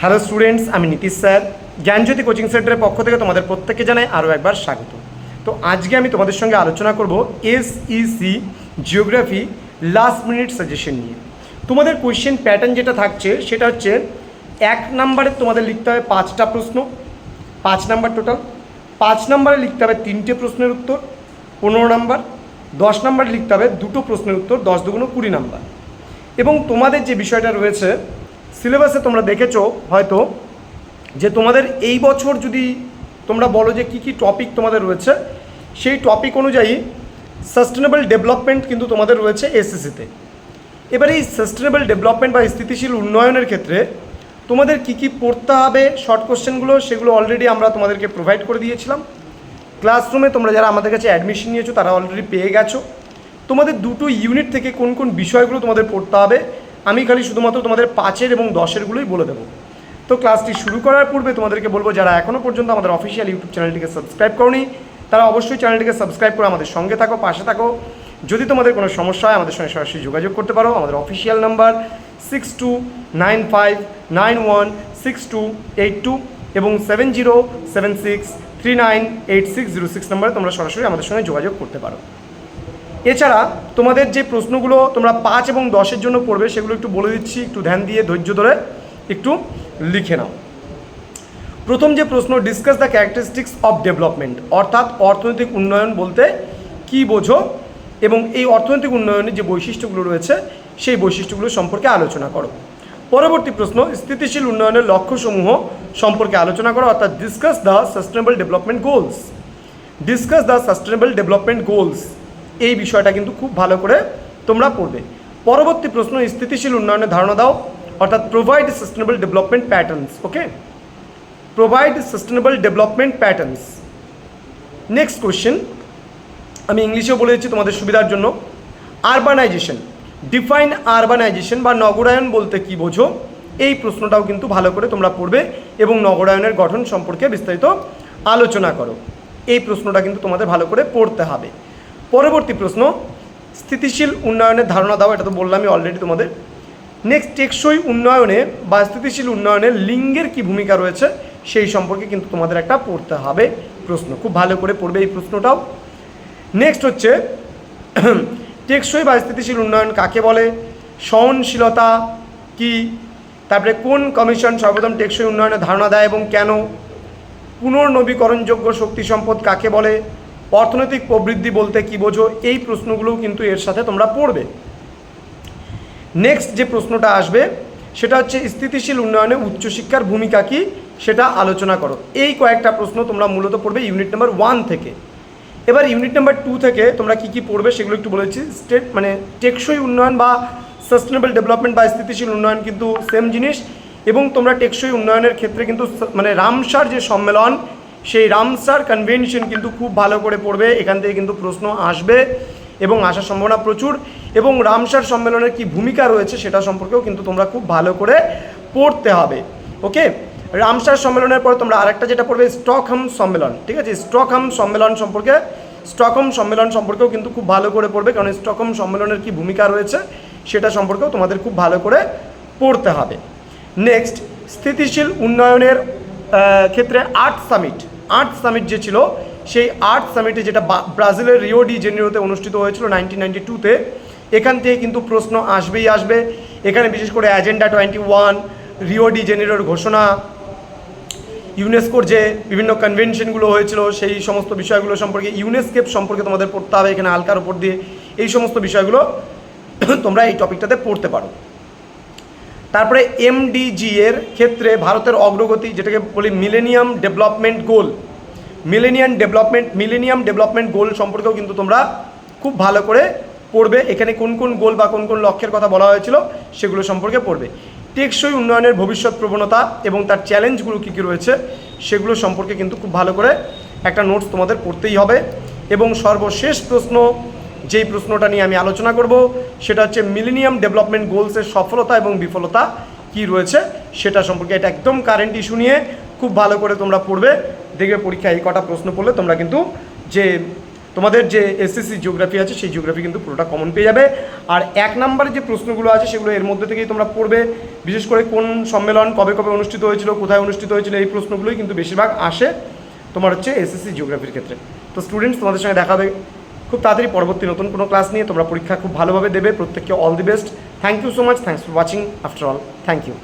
Hello students আমি Nitish sir জ্ঞানজ্যোতি coaching সেন্টারের পক্ষ থেকে তোমাদের প্রত্যেককে জানাই আরও একবার স্বাগত। তো আজকে আমি তোমাদের সঙ্গে আলোচনা করব SEC geography last minute suggestion নিয়ে। তোমাদের কোয়েশ্চেন প্যাটার্ন যেটা থাকছে, সেটা হচ্ছে এক নাম্বারে তোমাদের লিখতে হবে পাঁচটা প্রশ্ন, পাঁচ নাম্বার টোটাল পাঁচ নাম্বারে লিখতে হবে তিনটে প্রশ্নের উত্তর, পনেরো নাম্বার দশ নাম্বারে লিখতে হবে দুটো প্রশ্নের উত্তর, দশ দুগুণ কুড়ি নাম্বার এবং তোমাদের যে বিষয়টা রয়েছে সিলেবাসে তোমরা দেখেছ হয়তো যে তোমাদের এই বছর যদি তোমরা বলো যে কী কী টপিক তোমাদের রয়েছে, সেই টপিক অনুযায়ী সাস্টেনেবল ডেভেলপমেন্ট কিন্তু তোমাদের রয়েছে এসএসসিতে এবার এই সাস্টেনেবল ডেভেলপমেন্ট বা স্থিতিশীল উন্নয়নের ক্ষেত্রে তোমাদের কী কী পড়তে হবে শর্ট কোশ্চেনগুলো সেগুলো অলরেডি আমরা তোমাদেরকে প্রোভাইড করে দিয়েছিলাম। ক্লাসরুমে তোমরা যারা আমাদের কাছে অ্যাডমিশন নিয়েছো, তারা অলরেডি পেয়ে গেছো। তোমাদের দুটো ইউনিট থেকে কোন কোন বিষয়গুলো তোমাদের পড়তে হবে আমি খালি শুধুমাত্র তোমাদের পাঁচের এবং দশেরগুলোই বলে দেবো। তো ক্লাসটি শুরু করার পূর্বে তোমাদেরকে বলব, যারা এখনও পর্যন্ত আমাদের অফিসিয়াল ইউটিউব চ্যানেলটিকে সাবস্ক্রাইব করনি, তারা অবশ্যই চ্যানেলটিকে সাবস্ক্রাইব করে আমাদের সঙ্গে থাকো, পাশে থাকো। যদি তোমাদের কোনো সমস্যা হয়, আমাদের সঙ্গে সরাসরি যোগাযোগ করতে পারো। আমাদের official number six two nine five nine one six two eight two এবং seven zero seven six three nine eight six zero six নাম্বারে তোমরা সরাসরি আমাদের সঙ্গে যোগাযোগ করতে পারো। এছাড়া তোমাদের যে প্রশ্নগুলো তোমরা পাঁচ এবং দশের জন্য পড়বে, সেগুলো একটু বলে দিচ্ছি, একটু ধ্যান দিয়ে, ধৈর্য ধরে একটু লিখে নাও। প্রথম যে প্রশ্ন discuss the characteristics of development অর্থাৎ অর্থনৈতিক উন্নয়ন বলতে কি বোঝো এবং এই অর্থনৈতিক উন্নয়নের যে বৈশিষ্ট্যগুলো রয়েছে, সেই বৈশিষ্ট্যগুলো সম্পর্কে আলোচনা করো। পরবর্তী প্রশ্ন, স্থিতিশীল উন্নয়নের লক্ষ্যসমূহ সম্পর্কে আলোচনা করো, অর্থাৎ discuss the sustainable development goals discuss the sustainable development goals এই বিষয়টা কিন্তু খুব ভালো করে তোমরা পড়বে। পরবর্তী প্রশ্ন স্থিতিশীল উন্নয়নের ধারণা দাও, অর্থাৎ provide sustainable development patterns okay provide sustainable development patterns next question আমি ইংলিশেও বলে দিচ্ছি তোমাদের সুবিধার জন্য। আরবানাইজেশন ডিফাইন আরবানাইজেশন বা নগরায়ন বলতে কি বোঝো? এই প্রশ্নটাও কিন্তু ভালো করে তোমরা পড়বে এবং নগরায়নের গঠন সম্পর্কে বিস্তারিত আলোচনা করো। এই প্রশ্নটা কিন্তু তোমাদের ভালো করে পড়তে হবে। পরবর্তী প্রশ্ন, স্থিতিশীল উন্নয়নের ধারণা দাও, এটা তো বললামই অলরেডি তোমাদের। নেক্সট টেকসই উন্নয়নে বা স্থিতিশীল উন্নয়নে লিঙ্গের কি ভূমিকা রয়েছে, সেই সম্পর্কে কিন্তু তোমাদের একটা পড়তে হবে প্রশ্ন। খুব ভালো করে পড়বে এই প্রশ্নটাও। নেক্সট হচ্ছে, টেকসই বা স্থিতিশীল উন্নয়ন কাকে বলে, সহনশীলতা কি, তারপরে কোন কমিশন সর্বপ্রথম টেকসই উন্নয়নের ধারণা দেয় এবং কেন, পুনর্নবীকরণযোগ্য শক্তি সম্পদ কাকে বলে অর্থনৈতিক প্রবৃদ্ধি বলতে কি বোঝো, এই প্রশ্নগুলোও কিন্তু এর সাথে তোমরা পড়বে। নেক্সট যে প্রশ্নটা আসবে, সেটা হচ্ছে স্থিতিশীল উন্নয়নে উচ্চশিক্ষার ভূমিকা কি, সেটা আলোচনা করো। এই কয়েকটা প্রশ্ন তোমরা মূলত পড়বে ইউনিট নাম্বার ওয়ান থেকে। এবার ইউনিট নাম্বার টু থেকে তোমরা কি কি পড়বে সেগুলো একটু বলেছি স্টেট মানে টেকসই উন্নয়ন বা সাস্টেনেবল ডেভেলপমেন্ট বা স্থিতিশীল উন্নয়ন কিন্তু সেম জিনিস। এবং তোমরা টেকসই উন্নয়নের ক্ষেত্রে কিন্তু মানে রামসার যে সম্মেলন সেই রামসার কনভেনশন কিন্তু খুব ভালো করে পড়বে, এখান থেকে কিন্তু প্রশ্ন আসবে এবং আসার সম্ভাবনা প্রচুর এবং রামসার সম্মেলনের কি ভূমিকা রয়েছে সেটা সম্পর্কেও কিন্তু তোমরা খুব ভালো করে পড়তে হবে ওকে রামসার সম্মেলনের পর তোমরা আরেকটা যেটা পড়বে, স্টকহোম সম্মেলন, ঠিক আছে? স্টকহোম সম্মেলন সম্পর্কে, স্টকহোম সম্মেলন সম্পর্কেও কিন্তু খুব ভালো করে পড়বে, কারণ স্টকহোম সম্মেলনের কি ভূমিকা রয়েছে সেটা সম্পর্কেও তোমাদের খুব ভালো করে পড়তে হবে। নেক্সট স্থিতিশীল উন্নয়নের ক্ষেত্রে আর্ট সামিট। আর্ট সামিট যে ছিল, সেই আর্ট সামিটে যেটা ব্রাজিলের রিও ডি জেনিরোতে অনুষ্ঠিত হয়েছিল নাইনটিন নাইনটি টুতে, এখান থেকে কিন্তু প্রশ্ন আসবেই আসবে। এখানে বিশেষ করে agenda twenty one Rio de জেনিরোর ঘোষণা, ইউনেস্কোর যে বিভিন্ন কনভেনশনগুলো হয়েছিল, সেই সমস্ত বিষয়গুলো সম্পর্কে ইউনেস্কেপ সম্পর্কে তোমাদের পড়তে হবে এখানে হালকার উপর দিয়ে। এই সমস্ত বিষয়গুলো তোমরা এই টপিকটাতে পড়তে পারো। তারপরে এমডিজি এর ক্ষেত্রে ভারতের অগ্রগতি, যেটাকে বলি millennium development goal millennium development millennium development goal সম্পর্কেও কিন্তু তোমরা খুব ভালো করে পড়বে। এখানে কোন কোন গোল বা কোন কোন লক্ষ্যের কথা বলা হয়েছিল সেগুলো সম্পর্কে পড়বে। টেকসই উন্নয়নের ভবিষ্যৎ প্রবণতা এবং তার চ্যালেঞ্জগুলো কী কী রয়েছে সেগুলো সম্পর্কে কিন্তু খুব ভালো করে একটা নোটস তোমাদের পড়তেই হবে। এবং সর্বশেষ প্রশ্ন, যেই প্রশ্নটা নিয়ে আমি আলোচনা করব, সেটা হচ্ছে মিলেনিয়াম ডেভেলপমেন্ট গোলসের সফলতা এবং বিফলতা কি রয়েছে সেটা সম্পর্কে। এটা একদম কারেন্ট ইস্যু নিয়ে খুব ভালো করে তোমরা পড়বে। দেখবে পরীক্ষায় এই কটা প্রশ্ন পড়লে তোমরা কিন্তু যে তোমাদের যে এসএসসি জিওগ্রাফি আছে, সেই জিওগ্রাফি কিন্তু পুরোটা কমন পেয়ে যাবে। আর এক নম্বরের যে প্রশ্নগুলো আছে, সেগুলো এর মধ্যে থেকেই তোমরা পড়বে। বিশেষ করে কোন সম্মেলন কবে কবে অনুষ্ঠিত হয়েছিল, কোথায় অনুষ্ঠিত হয়েছিল, এই প্রশ্নগুলোই কিন্তু বেশিরভাগ আসে তোমার হচ্ছে এসএসসি জিওগ্রাফির ক্ষেত্রে। তো স্টুডেন্টস তোমাদের সঙ্গে দেখা হবে খুব তাড়াতাড়ি পরবর্তী নতুন কোনো ক্লাস নিয়ে। তোমরা পরীক্ষা খুব ভালোভাবে দেবে। প্রত্যেককে all the best thank you so much thanks for watching after all thank you